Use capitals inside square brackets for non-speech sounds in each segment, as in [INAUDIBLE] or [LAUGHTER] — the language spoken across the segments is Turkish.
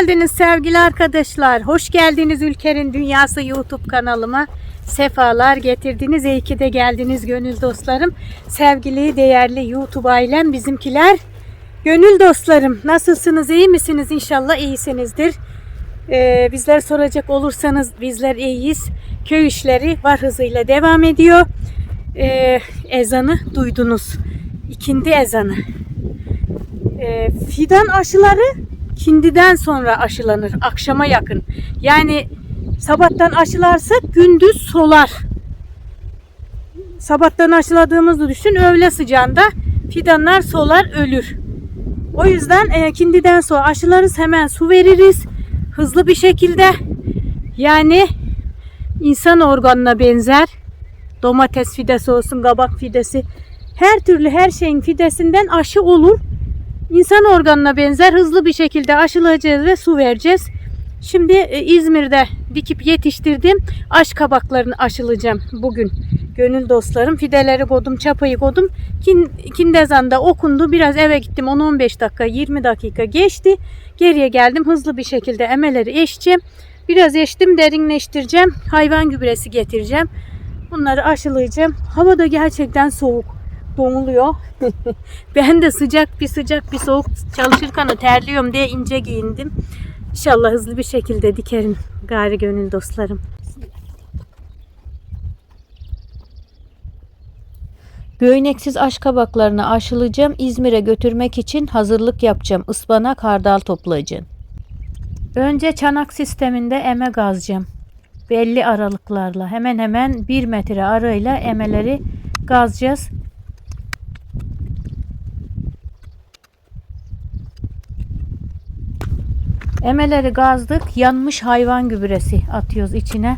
geldiniz sevgili arkadaşlar. Hoş geldiniz Ülker'in Dünyası YouTube kanalıma. Sefalar getirdiniz. İyi ki de geldiniz gönül dostlarım. Sevgili değerli YouTube ailem bizimkiler. Gönül dostlarım nasılsınız? iyi misiniz? İnşallah iyisinizdir. Ee, bizler soracak olursanız bizler iyiyiz. Köy işleri var hızıyla devam ediyor. Ee, ezanı duydunuz. İkindi ezanı. Ee, fidan aşıları kindiden sonra aşılanır akşama yakın. Yani sabahtan aşılarsak gündüz solar. Sabahtan aşıladığımızı düşün öğle sıcağında fidanlar solar ölür. O yüzden e, kindiden sonra aşılarız hemen su veririz hızlı bir şekilde. Yani insan organına benzer domates fidesi olsun kabak fidesi her türlü her şeyin fidesinden aşı olur. İnsan organına benzer hızlı bir şekilde aşılayacağız ve su vereceğiz. Şimdi e, İzmir'de dikip yetiştirdiğim aş kabaklarını aşılayacağım bugün. Gönül dostlarım fideleri kodum, çapayı kodum. Kin, kindezanda okundu. Biraz eve gittim 10-15 dakika, 20 dakika geçti. Geriye geldim hızlı bir şekilde emeleri eşeceğim. Biraz eştim, derinleştireceğim. Hayvan gübresi getireceğim. Bunları aşılayacağım. Hava da gerçekten soğuk. Donuluyor. [LAUGHS] ben de sıcak bir sıcak bir soğuk çalışırken terliyorum diye ince giyindim. İnşallah hızlı bir şekilde dikerim gari gönül dostlarım. Göğneksiz aş kabaklarını aşılayacağım. İzmir'e götürmek için hazırlık yapacağım. Ispanak hardal toplayacağım. Önce çanak sisteminde eme gazcağım. Belli aralıklarla hemen hemen 1 metre arayla emeleri gazcağız. Emeleri gazdık. Yanmış hayvan gübresi atıyoruz içine.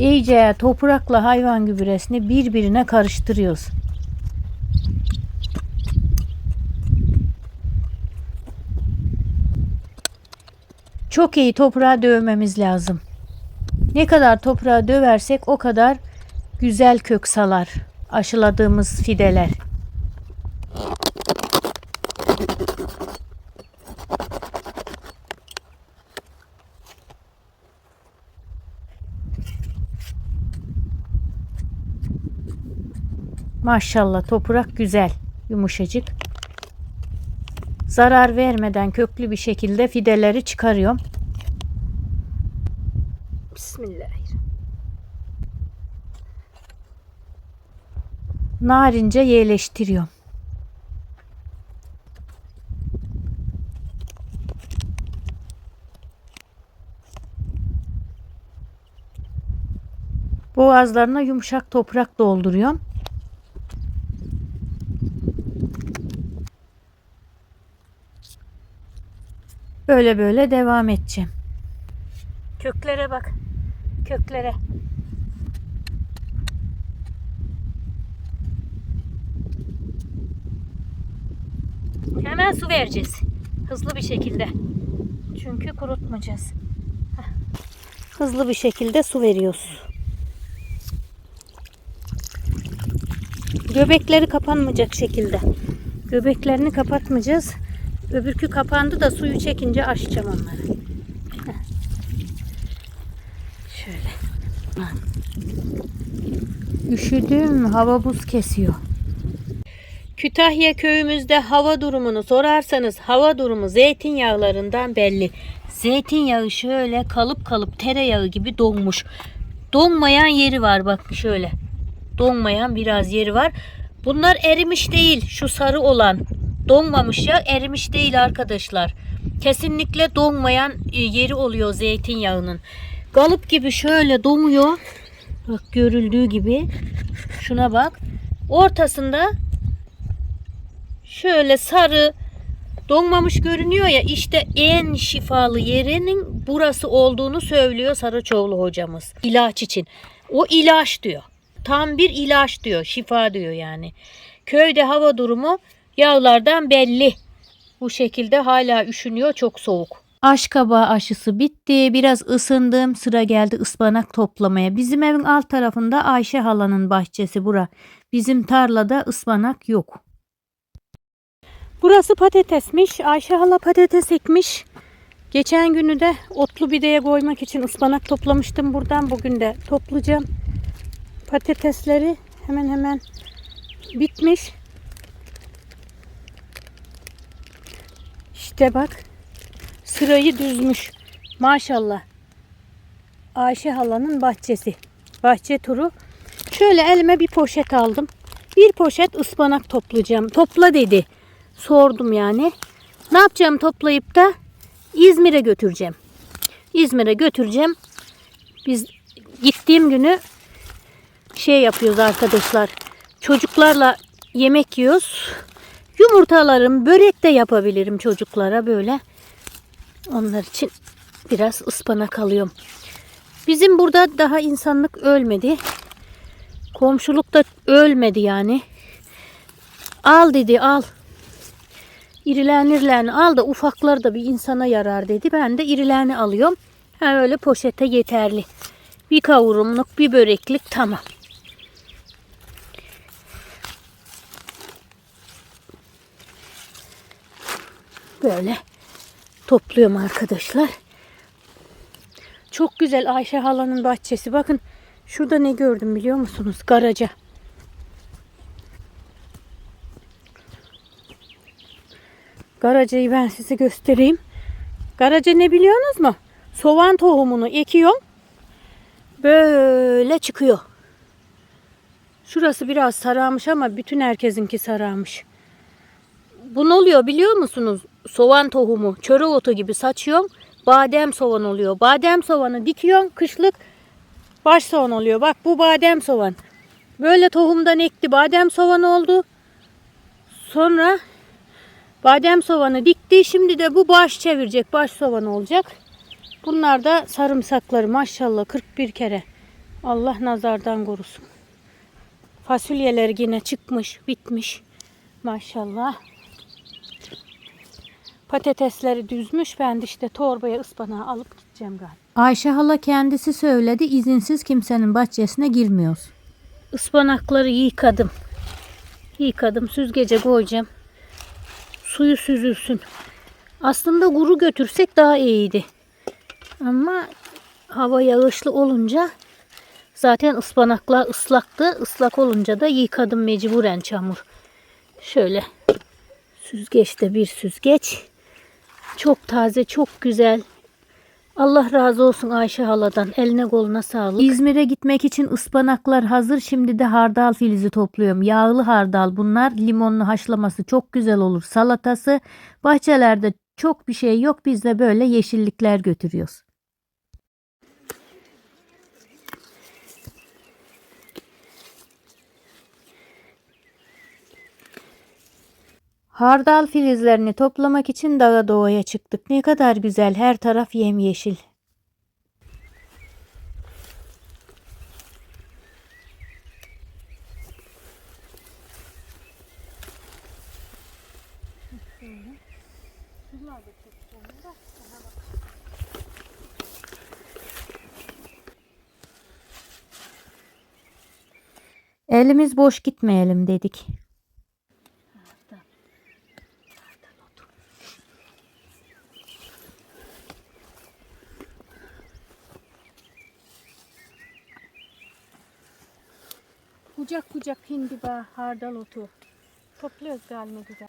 İyice toprakla hayvan gübresini birbirine karıştırıyoruz. Çok iyi toprağa dövmemiz lazım. Ne kadar toprağa döversek o kadar güzel kök salar aşıladığımız fideler. Maşallah toprak güzel, yumuşacık. Zarar vermeden köklü bir şekilde fideleri çıkarıyorum. Bismillahirrahmanirrahim. Narince yerleştiriyorum. Boğazlarına yumuşak toprak dolduruyorum. Böyle böyle devam edeceğim. Köklere bak. Köklere. Hemen su vereceğiz. Hızlı bir şekilde. Çünkü kurutmayacağız. Heh. Hızlı bir şekilde su veriyoruz. Göbekleri kapanmayacak şekilde. Göbeklerini kapatmayacağız. Öbürkü kapandı da suyu çekince açacağım onları. Şöyle. Üşüdüm. Hava buz kesiyor. Kütahya köyümüzde hava durumunu sorarsanız hava durumu zeytinyağlarından belli. Zeytinyağı şöyle kalıp kalıp tereyağı gibi donmuş. Donmayan yeri var bak şöyle. Donmayan biraz yeri var. Bunlar erimiş değil şu sarı olan. Donmamış ya erimiş değil arkadaşlar. Kesinlikle donmayan e, yeri oluyor zeytinyağının. Galıp gibi şöyle domuyor. Bak görüldüğü gibi. Şuna bak. Ortasında şöyle sarı donmamış görünüyor ya işte en şifalı yerinin burası olduğunu söylüyor Sarıçoğlu hocamız ilaç için. O ilaç diyor. Tam bir ilaç diyor. Şifa diyor yani. Köyde hava durumu yağlardan belli. Bu şekilde hala üşünüyor çok soğuk. Aşkaba aşısı bitti. Biraz ısındım. Sıra geldi ıspanak toplamaya. Bizim evin alt tarafında Ayşe halanın bahçesi bura. Bizim tarlada ıspanak yok. Burası patatesmiş. Ayşe hala patates ekmiş. Geçen günü de otlu bideye koymak için ıspanak toplamıştım buradan. Bugün de toplayacağım. Patatesleri hemen hemen bitmiş. İşte bak sırayı düzmüş. Maşallah. Ayşe halanın bahçesi. Bahçe turu. Şöyle elime bir poşet aldım. Bir poşet ıspanak toplayacağım. Topla dedi. Sordum yani. Ne yapacağım toplayıp da İzmir'e götüreceğim. İzmir'e götüreceğim. Biz gittiğim günü şey yapıyoruz arkadaşlar. Çocuklarla yemek yiyoruz. Yumurtalarım, börek de yapabilirim çocuklara böyle. Onlar için biraz ıspanak alıyorum. Bizim burada daha insanlık ölmedi. Komşuluk da ölmedi yani. Al dedi al. İrilen irilerini al da ufaklar da bir insana yarar dedi. Ben de irilerini alıyorum. Ha öyle poşete yeterli. Bir kavurumluk bir böreklik tamam. Böyle topluyorum arkadaşlar. Çok güzel Ayşe halanın bahçesi. Bakın şurada ne gördüm biliyor musunuz? Garaca. Garacayı ben size göstereyim. Garaca ne biliyorsunuz mu? Soğan tohumunu ekiyorum. Böyle çıkıyor. Şurası biraz sararmış ama bütün herkesinki sararmış. Bu ne oluyor biliyor musunuz? Soğan tohumu, çöre otu gibi saçıyorsun. Badem soğan oluyor. Badem soğanı dikiyorsun kışlık baş soğan oluyor. Bak bu badem soğan. Böyle tohumdan ekti badem soğan oldu. Sonra badem soğanı dikti. Şimdi de bu baş çevirecek. Baş soğan olacak. Bunlar da sarımsakları maşallah 41 kere. Allah nazardan korusun. Fasulyeler yine çıkmış, bitmiş. Maşallah. Patatesleri düzmüş. Ben de işte torbaya ıspanağı alıp gideceğim galiba. Ayşe hala kendisi söyledi. izinsiz kimsenin bahçesine girmiyoruz. Ispanakları yıkadım. Yıkadım. Süzgece koyacağım. Suyu süzülsün. Aslında kuru götürsek daha iyiydi. Ama hava yağışlı olunca zaten ıspanaklar ıslaktı. Islak olunca da yıkadım mecburen çamur. Şöyle süzgeçte bir süzgeç. Çok taze, çok güzel. Allah razı olsun Ayşe haladan. Eline koluna sağlık. İzmir'e gitmek için ıspanaklar hazır. Şimdi de hardal filizi topluyorum. Yağlı hardal bunlar. Limonlu haşlaması çok güzel olur. Salatası. Bahçelerde çok bir şey yok. Biz de böyle yeşillikler götürüyoruz. Hardal filizlerini toplamak için dağa doğaya çıktık. Ne kadar güzel her taraf yemyeşil. Elimiz boş gitmeyelim dedik. Kucak kucak hindiba, hardal otu. Topluyoruz galiba güzel.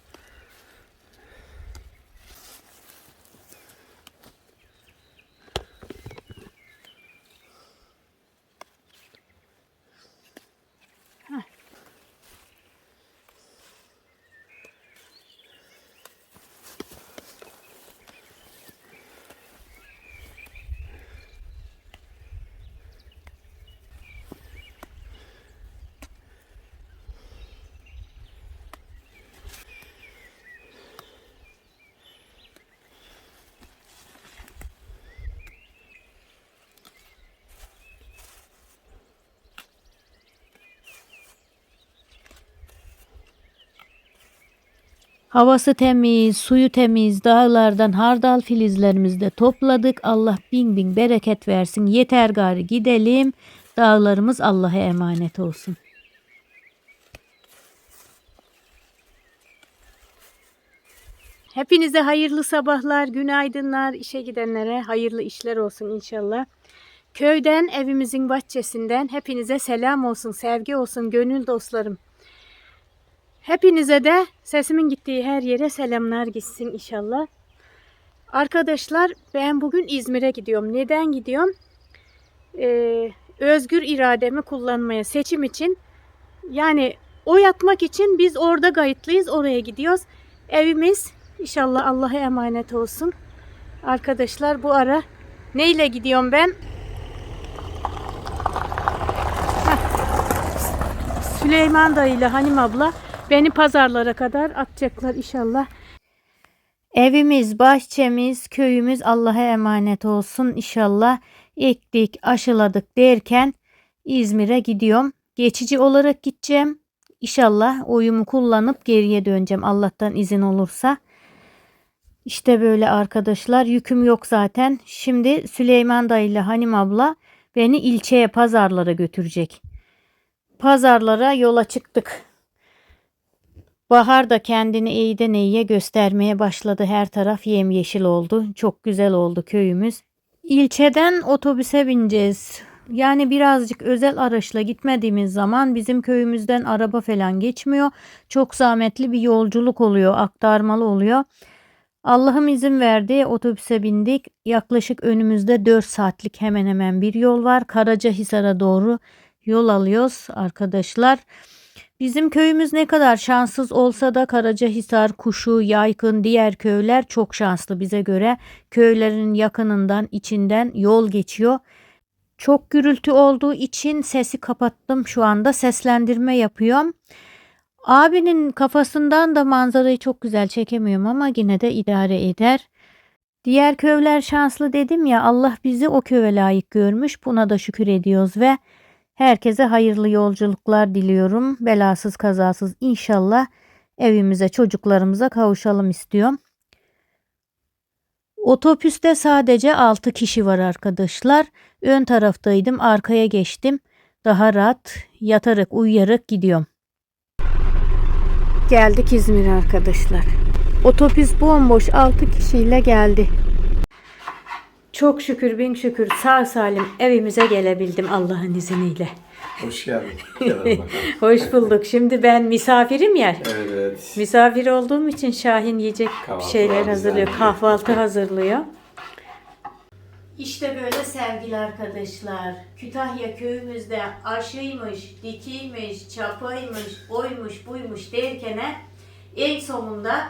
Havası temiz, suyu temiz, dağlardan hardal filizlerimizi de topladık. Allah bin bin bereket versin. Yeter gari gidelim. Dağlarımız Allah'a emanet olsun. Hepinize hayırlı sabahlar, günaydınlar. İşe gidenlere hayırlı işler olsun inşallah. Köyden, evimizin bahçesinden hepinize selam olsun, sevgi olsun, gönül dostlarım. Hepinize de sesimin gittiği her yere selamlar gitsin inşallah. Arkadaşlar ben bugün İzmir'e gidiyorum. Neden gidiyorum? Ee, özgür irademi kullanmaya seçim için yani oy atmak için biz orada kayıtlıyız. Oraya gidiyoruz. Evimiz inşallah Allah'a emanet olsun. Arkadaşlar bu ara neyle gidiyorum ben? Süleyman dayıyla Hanim abla beni pazarlara kadar atacaklar inşallah. Evimiz, bahçemiz, köyümüz Allah'a emanet olsun inşallah. Ektik, aşıladık derken İzmir'e gidiyorum. Geçici olarak gideceğim. İnşallah oyumu kullanıp geriye döneceğim Allah'tan izin olursa. İşte böyle arkadaşlar yüküm yok zaten. Şimdi Süleyman dayıyla Hanim abla beni ilçeye pazarlara götürecek. Pazarlara yola çıktık. Bahar da kendini iyiden iyiye göstermeye başladı. Her taraf yemyeşil oldu. Çok güzel oldu köyümüz. İlçeden otobüse bineceğiz. Yani birazcık özel araçla gitmediğimiz zaman bizim köyümüzden araba falan geçmiyor. Çok zahmetli bir yolculuk oluyor, aktarmalı oluyor. Allah'ım izin verdi. Otobüse bindik. Yaklaşık önümüzde 4 saatlik hemen hemen bir yol var. Karacahisar'a doğru yol alıyoruz arkadaşlar. Bizim köyümüz ne kadar şanssız olsa da Karacahisar, Kuşu, Yaykın, diğer köyler çok şanslı bize göre. Köylerin yakınından, içinden yol geçiyor. Çok gürültü olduğu için sesi kapattım. Şu anda seslendirme yapıyorum. Abinin kafasından da manzarayı çok güzel çekemiyorum ama yine de idare eder. Diğer köyler şanslı dedim ya Allah bizi o köye layık görmüş. Buna da şükür ediyoruz ve herkese hayırlı yolculuklar diliyorum. Belasız kazasız inşallah evimize çocuklarımıza kavuşalım istiyorum. Otobüste sadece 6 kişi var arkadaşlar. Ön taraftaydım, arkaya geçtim. Daha rahat yatarak, uyuyarak gidiyorum. Geldik İzmir arkadaşlar. Otobüs bomboş 6 kişiyle geldi. Çok şükür bin şükür sağ salim evimize gelebildim Allah'ın izniyle. Hoş geldin. Gel. [LAUGHS] Hoş bulduk. Şimdi ben misafirim ya. evet. Misafir olduğum için Şahin yiyecek Kahvaltı şeyler hazırlıyor. Kahvaltı hazırlıyor. İşte böyle sevgili arkadaşlar. Kütahya köyümüzde aşıymış, dikiymiş, çapaymış, oymuş, buymuş derkene en sonunda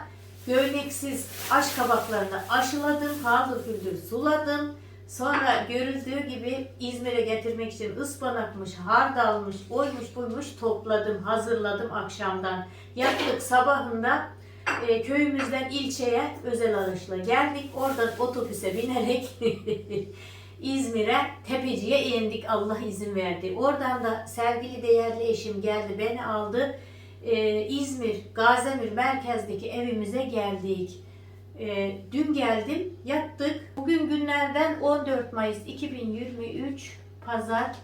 gölgeksiz aş kabaklarını aşıladım, haldır küldür suladım. Sonra görüldüğü gibi İzmir'e getirmek için ıspanakmış, hardalmış, oymuş buymuş topladım, hazırladım akşamdan. Yaktık sabahında e, köyümüzden ilçeye özel araçla geldik. Oradan otobüse binerek [LAUGHS] İzmir'e Tepeci'ye indik. Allah izin verdi. Oradan da sevgili değerli eşim geldi beni aldı. E, İzmir, Gazemir merkezdeki evimize geldik. E, dün geldim, yattık. Bugün günlerden 14 Mayıs 2023 Pazar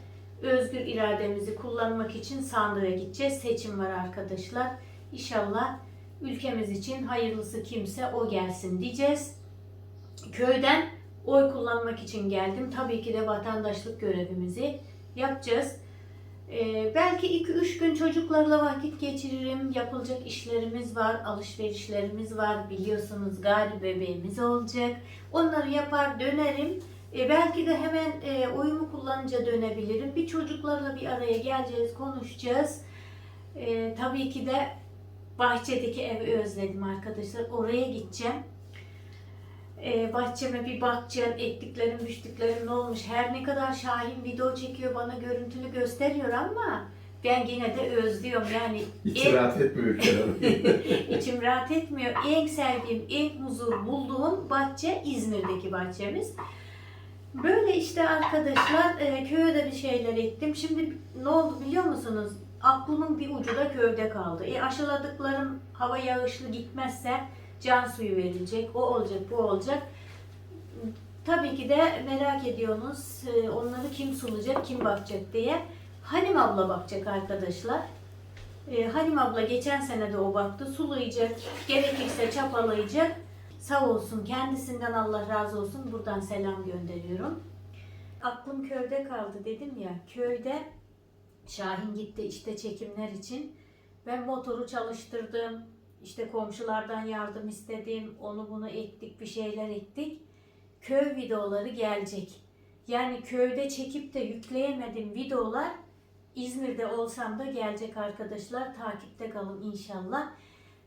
özgür irademizi kullanmak için sandığa gideceğiz. Seçim var arkadaşlar. İnşallah ülkemiz için hayırlısı kimse o gelsin diyeceğiz. Köyden oy kullanmak için geldim. Tabii ki de vatandaşlık görevimizi yapacağız. Ee, belki 2-3 gün çocuklarla vakit geçiririm. Yapılacak işlerimiz var, alışverişlerimiz var. Biliyorsunuz gari bebeğimiz olacak. Onları yapar dönerim. Ee, belki de hemen e, oyumu kullanınca dönebilirim. Bir çocuklarla bir araya geleceğiz, konuşacağız. Ee, tabii ki de bahçedeki evi özledim arkadaşlar. Oraya gideceğim. Ee, bahçeme bir bakacağım. Ektiklerim, düştüklerim ne olmuş. Her ne kadar Şahin video çekiyor, bana görüntülü gösteriyor ama ben yine de özlüyorum. Yani Hiç en- rahat etmiyor. [LAUGHS] İçim rahat etmiyor. En sevdiğim, en huzur bulduğum bahçe İzmir'deki bahçemiz. Böyle işte arkadaşlar e, köye de bir şeyler ektim. Şimdi ne oldu biliyor musunuz? Aklımın bir ucu da köyde kaldı. E, aşıladıklarım hava yağışlı gitmezse can suyu verilecek. O olacak, bu olacak. Tabii ki de merak ediyorsunuz e, onları kim sulayacak, kim bakacak diye. Halim abla bakacak arkadaşlar. E, Halim abla geçen sene de o baktı. Sulayacak, gerekirse çapalayacak. Sağ olsun, kendisinden Allah razı olsun. Buradan selam gönderiyorum. Aklım köyde kaldı dedim ya. Köyde Şahin gitti işte çekimler için. Ben motoru çalıştırdım. İşte komşulardan yardım istedim. Onu bunu ektik, bir şeyler ektik. Köy videoları gelecek. Yani köyde çekip de yükleyemedim videolar İzmir'de olsam da gelecek arkadaşlar. Takipte kalın inşallah.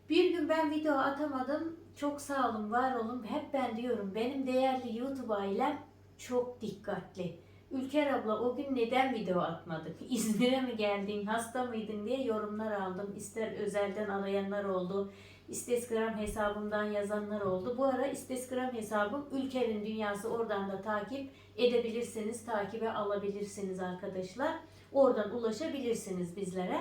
Bir gün ben video atamadım. Çok sağ olun, var olun. Hep ben diyorum benim değerli YouTube ailem çok dikkatli. Ülker abla o gün neden video atmadık? [LAUGHS] İzmir'e mi geldin, hasta mıydın diye yorumlar aldım. İster özelden arayanlar oldu. Instagram hesabımdan yazanlar oldu. Bu ara Instagram hesabım Ülker'in Dünyası oradan da takip edebilirsiniz, takibe alabilirsiniz arkadaşlar. Oradan ulaşabilirsiniz bizlere.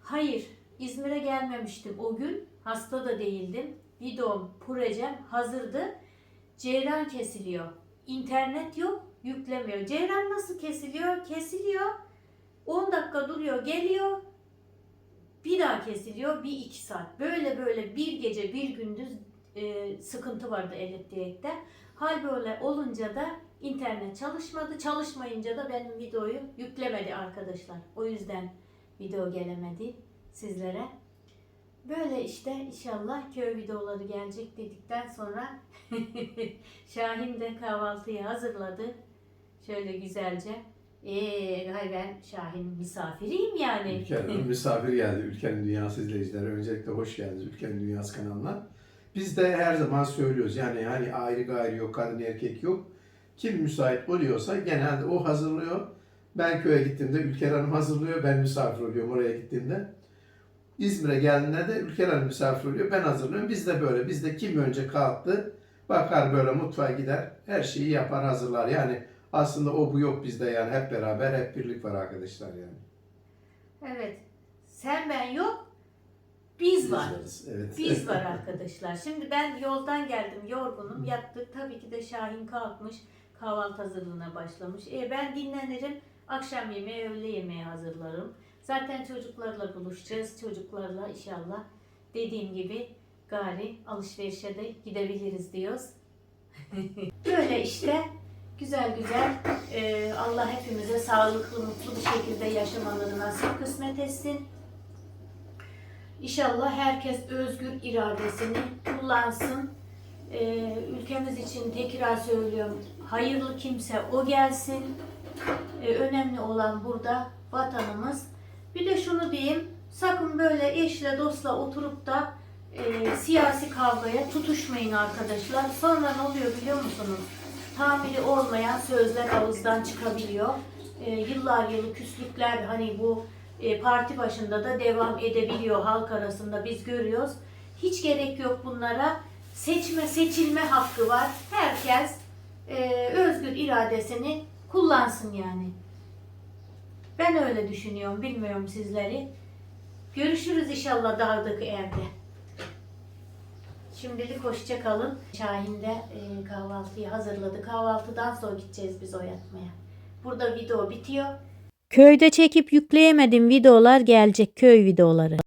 Hayır, İzmir'e gelmemiştim o gün. Hasta da değildim. Videom, projem hazırdı. Ceyran kesiliyor. İnternet yok, yüklemiyor. Ceyran nasıl kesiliyor? Kesiliyor. 10 dakika duruyor, geliyor. Bir daha kesiliyor, bir iki saat. Böyle böyle bir gece, bir gündüz e, sıkıntı vardı elektrikte. Hal böyle olunca da internet çalışmadı. Çalışmayınca da benim videoyu yüklemedi arkadaşlar. O yüzden video gelemedi sizlere. Böyle işte inşallah köy videoları gelecek dedikten sonra [LAUGHS] Şahin de kahvaltıyı hazırladı. Şöyle güzelce. Eee hayır ben Şahin'in misafiriyim yani. Ülkenin [LAUGHS] misafir geldi. Ülkenin Dünyası izleyicileri. Öncelikle hoş geldiniz Ülkenin Dünyası kanalına. Biz de her zaman söylüyoruz. Yani hani ayrı gayrı yok, kadın erkek yok. Kim müsait oluyorsa genelde o hazırlıyor. Ben köye gittiğimde Ülker Hanım hazırlıyor. Ben misafir oluyorum oraya gittiğimde. İzmir'e geldiğinde de Ülker Hanım misafir oluyor. Ben hazırlıyorum. Biz de böyle. Biz de kim önce kalktı bakar böyle mutfağa gider. Her şeyi yapar hazırlar. Yani aslında o bu yok bizde yani. Hep beraber hep birlik var arkadaşlar yani. Evet. Sen ben yok. Biz var. varız, Evet. Biz [LAUGHS] var arkadaşlar. Şimdi ben yoldan geldim yorgunum. Yattık. Tabii ki de Şahin kalkmış. Kahvaltı hazırlığına başlamış. E ben dinlenirim. Akşam yemeği, öğle yemeği hazırlarım. Zaten çocuklarla buluşacağız. Çocuklarla inşallah dediğim gibi gari alışverişe de gidebiliriz diyoruz. [LAUGHS] Böyle işte güzel güzel e, Allah hepimize sağlıklı, mutlu bir şekilde yaşamaları nasip kısmet etsin. İnşallah herkes özgür iradesini kullansın. Ee, ülkemiz için tekrar söylüyorum. Hayırlı kimse o gelsin. Ee, önemli olan burada vatanımız. Bir de şunu diyeyim. Sakın böyle eşle dostla oturup da e, siyasi kavgaya tutuşmayın arkadaşlar. Sonra ne oluyor biliyor musunuz? Tamiri olmayan sözler ağızdan çıkabiliyor. E, yıllar yılı küslükler hani bu e, parti başında da devam edebiliyor halk arasında biz görüyoruz. Hiç gerek yok bunlara. Seçme seçilme hakkı var. Herkes e, özgür iradesini kullansın yani. Ben öyle düşünüyorum. Bilmiyorum sizleri. Görüşürüz inşallah dağdaki evde. Şimdilik hoşça kalın. Şahin de e, kahvaltıyı hazırladı. Kahvaltıdan sonra gideceğiz biz oyatmaya. Burada video bitiyor. Köyde çekip yükleyemedim videolar gelecek köy videoları.